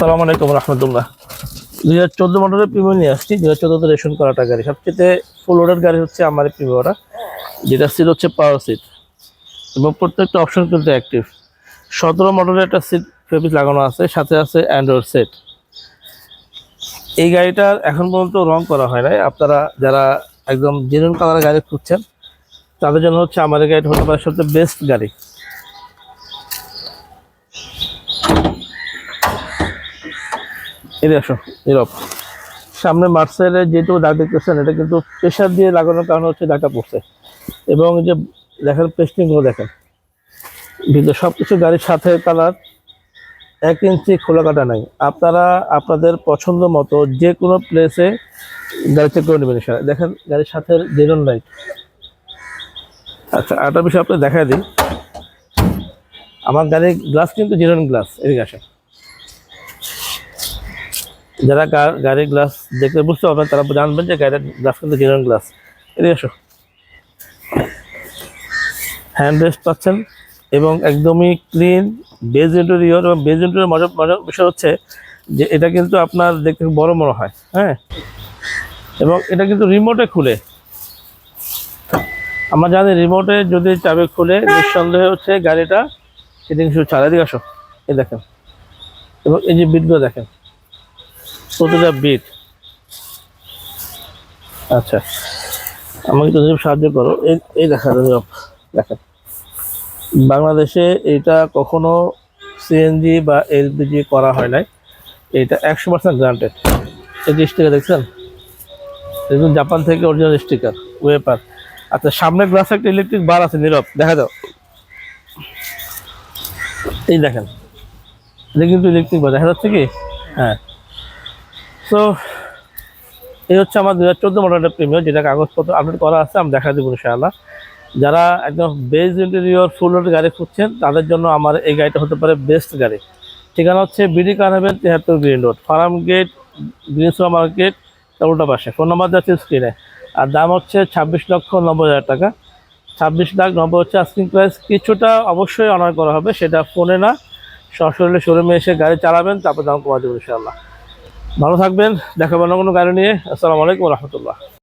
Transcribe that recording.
সালাম আলাইকুম রহমতুল্লাহ। দুই হাজার চোদ্দ মডেলের প্রিমিয়ার নিয়ে আসছি। দুই হাজার চোদ্দোতে রেশন করাটা গাড়ি। সবচেয়ে ফুল লোডের গাড়ি হচ্ছে আমার প্রিমিয়ারটা যেটা সিট হচ্ছে পাওয়ার সিট এবং প্রত্যেকটা অপশন কিন্তু অ্যাক্টিভ সতেরো মডেলের একটা সিট ফেব্রিক লাগানো আছে, সাথে আছে অ্যান্ড্রয়েড সেট এই গাড়িটার এখন পর্যন্ত রং করা হয় নাই। আপনারা যারা একদম জেনুইন কালারের গাড়ি খুঁজছেন, তাদের জন্য হচ্ছে এই গাড়িটা হতে পারে সবচেয়ে বেস্ট গাড়ি। এদিকে আসো নীরব সামনে মার্সেলের যেটুকু দাগ দেখতেছেন, এটা কিন্তু প্রেশার দিয়ে লাগানোর কারণে হচ্ছে দাগটা পড়ছে। এবং যে দেখেন পেস্টিংগুলো দেখেন। কিন্তু সব কিছু গাড়ির সাথে কালার এক ইঞ্চি খোলা কাটা নাই। আপনারা আপনাদের পছন্দ মতো যে কোনো প্লেসে গাড়ি চেক করে নেবেন। দেখেন, গাড়ির সাথে জেরন লাইট আচ্ছা আরেকটা বিষয় আপনি দেখা দিই। আমার গাড়ির গ্লাস কিন্তু জিরন গ্লাস এদিকে আসেন। যারা গাড়ির গ্লাস দেখতে বুঝতে পারবেন, তারা জানবেন যে গাড়ির গ্লাস কিন্তু জিরন গ্লাস এদিকে এসো হ্যান্ড রেস্ট পাচ্ছেন এবং একদমই ক্লিন বেজ ইন্টেরিয়র এবং বেজ ইন্টেরিয়র মজার মজার বিষয় হচ্ছে যে এটা কিন্তু আপনার দেখতে বড় বড় হয় হ্যাঁ? এবং এটা কিন্তু রিমোটে খুলে। আমরা জানি রিমোটে যদি চাবি খুলে, নিঃসন্দেহে হচ্ছে গাড়িটা সেদিন শুধু ছাড়া। দিকে আসো। এই দেখেন। এবং এই যে বিটগুলো দেখেন। প্রতিটা বিট। আচ্ছা। আমাকে তো সাহায্য করো। এই দেখা দেখেন। বাংলাদেশে এটা কখনো সিএনজি বা এলপিজি করা হয় নাই। এটা একশো পার্সেন্ট গ্রান্টেড এই স্টিকার দেখছেন? দেখুন জাপান থেকে অরিজিনাল স্টিকার ওয়েপার আচ্ছা সামনে গ্লাসে একটা ইলেকট্রিক বার আছে, নীরব। দেখা দাও এই দেখেন। এটা কিন্তু ইলেকট্রিক বার দেখা যাচ্ছে কি? হ্যাঁ। তো এই হচ্ছে আমার দু হাজার চোদ্দ মডেলের প্রিমিয়ার যেটা কাগজপত্র আপডেট করা আছে, আমি দেখা দেবো ইনশাআল্লাহ। যারা একদম বেজ ইন্টেরিয়র ফুল রোড গাড়ি খুঁজছেন, তাদের জন্য আমার এই গাড়িটা হতে পারে বেস্ট গাড়ি। ঠিকানা হচ্ছে বিডি কারনেবেল তিয়াত্তর গ্রিন রোড ফার্ম গেট গ্রিনসোয়া মার্কেট তার উল্টা পাশে। ফোন নাম্বার যাচ্ছে স্ক্রিনে আর দাম হচ্ছে ছাব্বিশ লক্ষ নব্বই হাজার টাকা। ছাব্বিশ লাখ নব্বই হচ্ছে আস্কিং প্রাইস কিছুটা অবশ্যই অনার করা হবে, সেটা ফোনে না। সশরীরে শোরুমে এসে গাড়ি চালাবেন, তারপর দাম কমা দেবেন ইনশাআল্লাহ। ভালো থাকবেন দেখাবেন কোনো কারণে। নিয়ে আসসালামু আলাইকুম রহমতুল্লাহ।